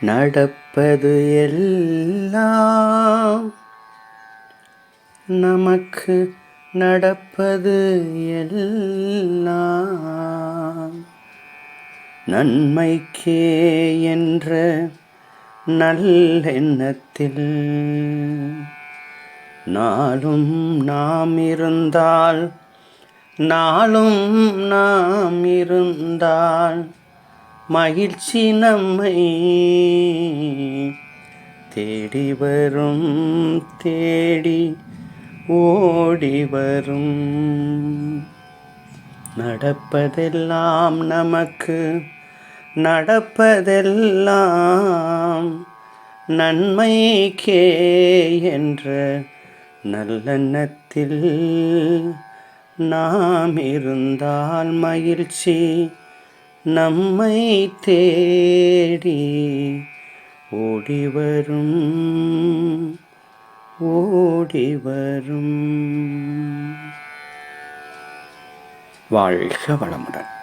நடப்பது எல்லாம் நமக்கு நடப்பது எல்லாம். நன்மைக்கே என்ற நல்லெண்ணத்தில் நாளும் நாம் இருந்தால் நாளும் நாம் இருந்தால் மகிழ்ச்சி நம்மை தேடி வரும் தேடி ஓடி வரும். நடப்பதெல்லாம் நமக்கு நடப்பதெல்லாம் நன்மைக்கே என்ற நல்லெண்ணத்தில் நாம் இருந்தால் மகிழ்ச்சி. நம்மை தேடி ஓடி வரும் ஓடி வரும். வாழ்க வளமுடன்.